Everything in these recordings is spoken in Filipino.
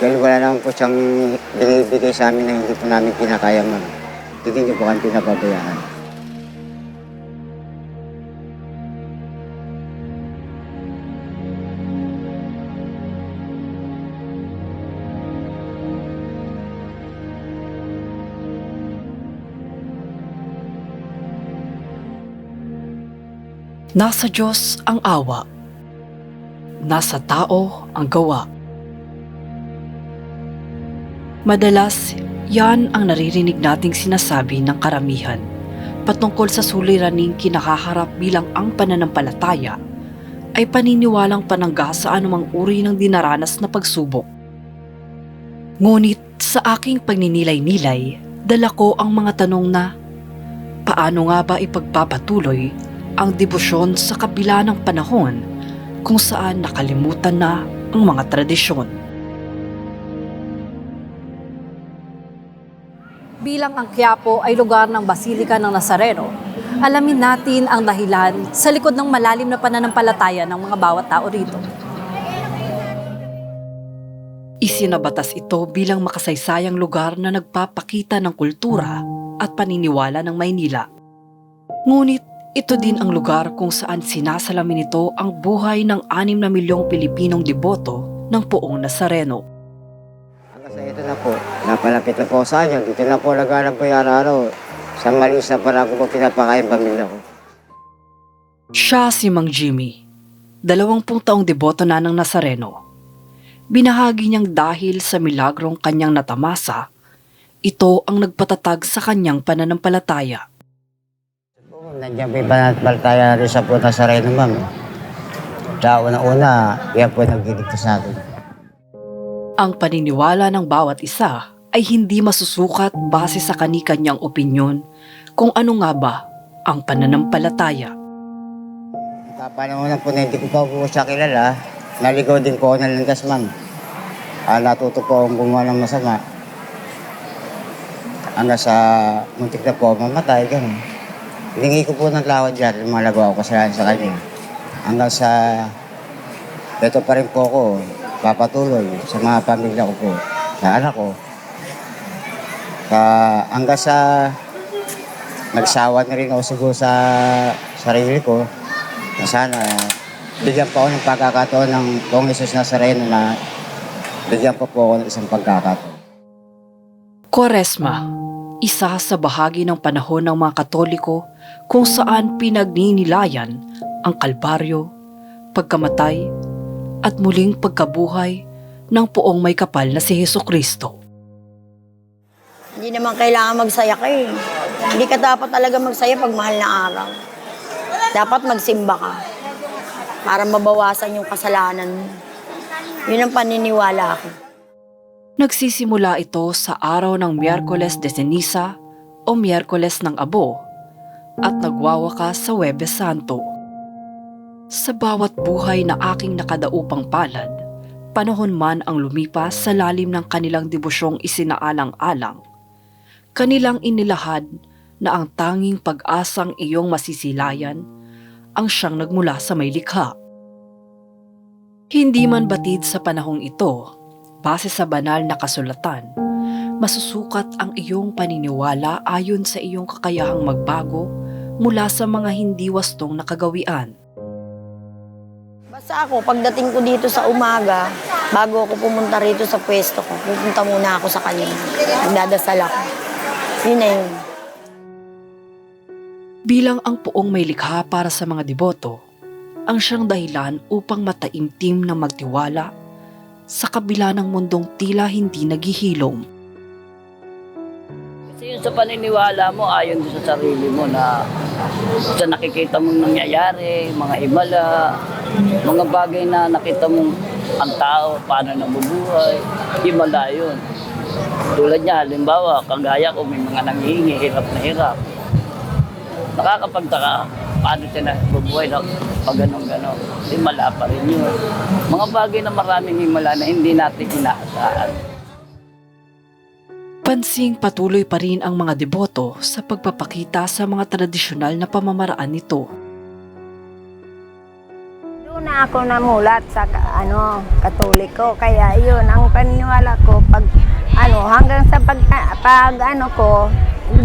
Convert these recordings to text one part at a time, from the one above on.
Dahil wala naman po siyang binibigay sa amin na hindi po namin kinakaya ma'am. Hindi niyo po kami pinapabayaan. Nasa Diyos ang awa. Nasa tao ang gawa. Madalas, yan ang naririnig nating sinasabi ng karamihan patungkol sa suliraning kinakaharap bilang ang pananampalataya ay paniniwalang panangga sa anumang uri ng dinaranas na pagsubok. Ngunit sa aking pagninilay-nilay, dala ko ang mga tanong na paano nga ba ipagpapatuloy ang debosyon sa kabila ng panahon kung saan nakalimutan na ang mga tradisyon. Bilang ang Quiapo ay lugar ng Basilika ng Nazareno, alamin natin ang dahilan sa likod ng malalim na pananampalataya ng mga bawat tao rito. Isinabatas ito bilang makasaysayang lugar na nagpapakita ng kultura at paniniwala ng Maynila. Ngunit ito din ang lugar kung saan sinasalamin nito ang buhay ng 6 na milyong Pilipinong deboto ng poong Nazareno. Sa ito na po, napalapit na po sa kanya. Dito na po naghanap po yung araw-araw. Sa malis na parang ko po pinapakain pamilya ko. Siya si Mang Jimmy, dalawampung taong deboto na ng Nazareno. Binahagi niyang dahil sa milagrong kanyang natamasa, ito ang nagpatatag sa kanyang pananampalataya. Nandiyan po yung pananampalataya rin sa po Nazareno, ma'am. Sa una-una, yan po nagdiligtas sa atin. Ang paniniwala ng bawat isa ay hindi masusukat base sa kani-kanyang opinyon kung ano nga ba ang pananampalataya. Kapanahonan po na hindi ko pa po siya kilala, naligaw din po ako ng landas, ma'am. Ah, natuto po akong gumawa ng masama. Hanggang sa muntik na po mamatay, gano'n. Hiningi ko po ng lawad dyan, lumalago ako kasalanan sa kanya. Hanggang sa, ito pa rin po ako, papatuloy sa mga pamilya ko po, sa anak ko. Sa, hanggang sa, nagsawa na rin ako siguro sa sarili ko, na sana bigyan pa ako ng pagkakataon ng Pong Jesus Nazareno na bigyan pa po ako ng isang pagkakataon. Kwaresma, isa sa bahagi ng panahon ng mga Katoliko kung saan pinagninilayan ang kalbaryo, pagkamatay, at muling pagkabuhay ng poong may kapal na si Heso Kristo. Hindi naman kailangan magsaya ka eh. Hindi ka dapat talaga magsaya pag mahal na araw. Dapat magsimba ka para mabawasan yung kasalanan mo. Yun ang paniniwala ko. Nagsisimula ito sa araw ng Miyerkules de Ceniza o Miyerkules ng Abo at nagwawakas sa Webes Santo. Sa bawat buhay na aking nakadaupang palad, panahon man ang lumipas sa lalim ng kanilang debusyong isinaalang-alang, kanilang inilahad na ang tanging pag-asang iyong masisilayan ang siyang nagmula sa may likha. Hindi man batid sa panahong ito, base sa banal na kasulatan, masusukat ang iyong paniniwala ayon sa iyong kakayahang magbago mula sa mga hindi wastong nakagawian. Basta ako, pagdating ko dito sa umaga, bago ako pumunta rito sa pwesto ko, pupunta muna ako sa kanya. Magdadasal ako. Yun na yun. Bilang ang puong may likha para sa mga deboto, ang siyang dahilan upang mataimtim na magtiwala sa kabila ng mundong tila hindi naghihilom. Kasi yun sa paniniwala mo, ayon sa sarili mo na sa nakikita mong nangyayari, mga himala, mga bagay na nakita mong ang tao, paano nabubuhay, himala yun. Tulad niya, halimbawa, kagaya ko, may mga nanghihingi, hirap na hirap. Nakakapagtaka, paano siya nabubuhay na pag ganun ganon Himala pa rin yun. Mga bagay na maraming himala na hindi natin inaasahan. Pansing patuloy pa rin ang mga deboto sa pagpapakita sa mga tradisyonal na pamamaraan nito. Luna, na ako namulat sa ano, katoliko. Kaya yun, ang paniniwala ko, pag ano, hanggang sa pag, pag ano ko,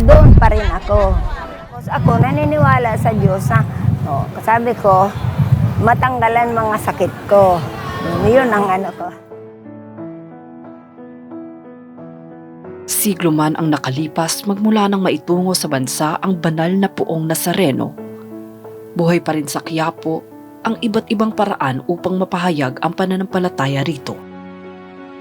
doon pa rin ako. Tapos ako naniniwala sa Diyos na, oh, sabi ko, matanggalan mga sakit ko. Yun ang ano ko. Siglo man ang nakalipas magmula nang maitungo sa bansa ang banal na puong Nazareno. Buhay pa rin sa Quiapo ang iba't ibang paraan upang mapahayag ang pananampalataya rito.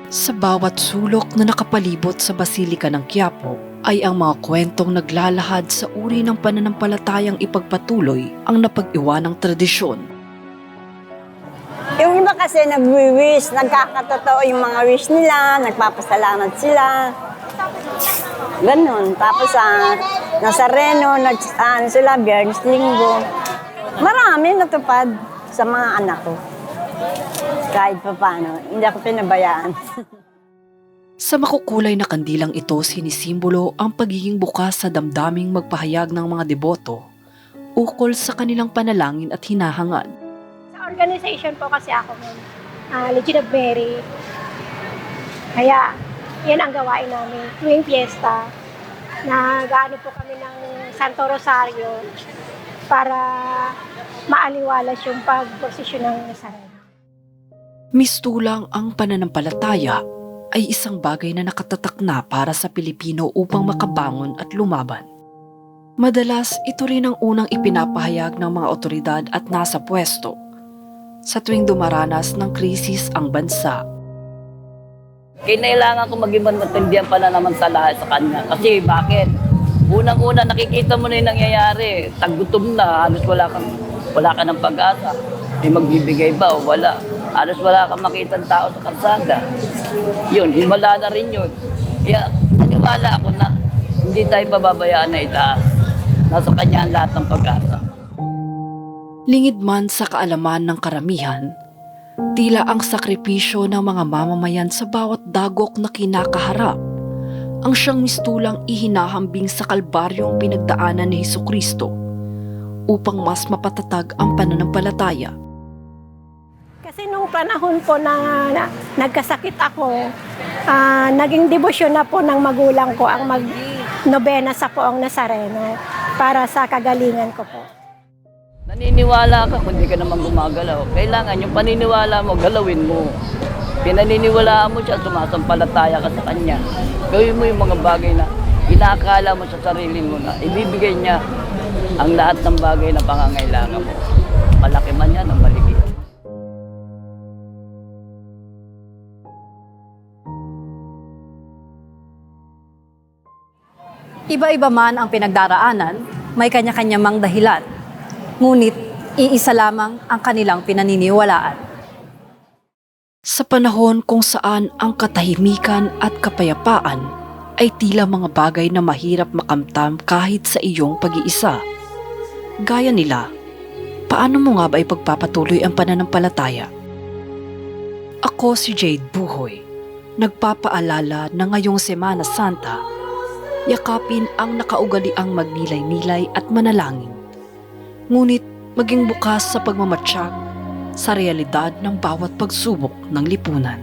Sa bawat sulok na nakapalibot sa Basilika ng Quiapo ay ang mga kwentong naglalahad sa uri ng pananampalatayang ipagpatuloy ang napag-iwanang tradisyon. Yung iba kasi nag-wish, nagkakatotoo yung mga wish nila, nagpapasalamat sila. Ganon. Tapos sa Nazareno, nag, ano sila, Biyernes. Marami natupad sa mga anak ko. Kahit pa paano, hindi ako pinabayaan. Sa makukulay na kandilang ito sinisimbolo ang pagiging bukas sa damdaming magpahayag ng mga deboto ukol sa kanilang panalangin at hinahangad. Sa organization po kasi ako uh, Legion of Mary. Kaya, yan ang gawain namin. Tuwing piyesta, nag-ano po kami ng Santo Rosario para maaliwalas yung pag-prosesyon ng Nazareno. Mistulang ang pananampalataya ay isang bagay na nakatatak na para sa Pilipino upang makabangon at lumaban. Madalas, ito rin ang unang ipinapahayag ng mga otoridad at nasa pwesto sa tuwing dumaranas ng krisis ang bansa. Kinailangan ko maging matindihan pa na naman sa lahat sa kanya. Kasi bakit? Unang-una nakikita mo na yung nangyayari. Tagutom na, halos wala kang, wala ka ng pag-asa. May magbibigay ba o wala? Halos wala kang makita tao sa kalsada. Yun, himala na rin yun. Kaya naniwala ako na hindi tayo pababayaan na itaas. Nasa kanya ang lahat ng pag-asa. Lingid man sa kaalaman ng karamihan, tila ang sakripisyo ng mga mamamayan sa bawat dagok na kinakaharap ang siyang mistulang ihinahambing sa kalbaryong pinagdaanan ni Heso Kristo upang mas mapatatag ang pananampalataya. Kasi nung panahon po na, na nagkasakit ako, ah, naging debosyon na po ng magulang ko ang mag-nobena sa poong Nazareno para sa kagalingan ko po. Naniniwala ka kung di ka naman gumagalaw. Kailangan yung paniniwala mo, galawin mo. Pinaniniwalaan mo siya, sumasampalataya ka sa kanya. Gawin mo yung mga bagay na inakala mo sa sarili mo na ibibigay niya ang lahat ng bagay na pangangailangan mo. Malaki man yan o maliit. Iba-iba man ang pinagdaraanan, may kanya-kanya mang dahilan. Ngunit, iisa lamang ang kanilang pinaniniwalaan. Sa panahon kung saan ang katahimikan at kapayapaan ay tila mga bagay na mahirap makamtam kahit sa iyong pag-iisa. Gaya nila, paano mo nga ba ipagpapatuloy ang pananampalataya? Ako si Jade Buhoy, nagpapaalala na ngayong Semana Santa, yakapin ang nakaugaliang magnilay-nilay at manalangin. Ngunit maging bukas sa pagmamatsyag sa realidad ng bawat pagsubok ng lipunan.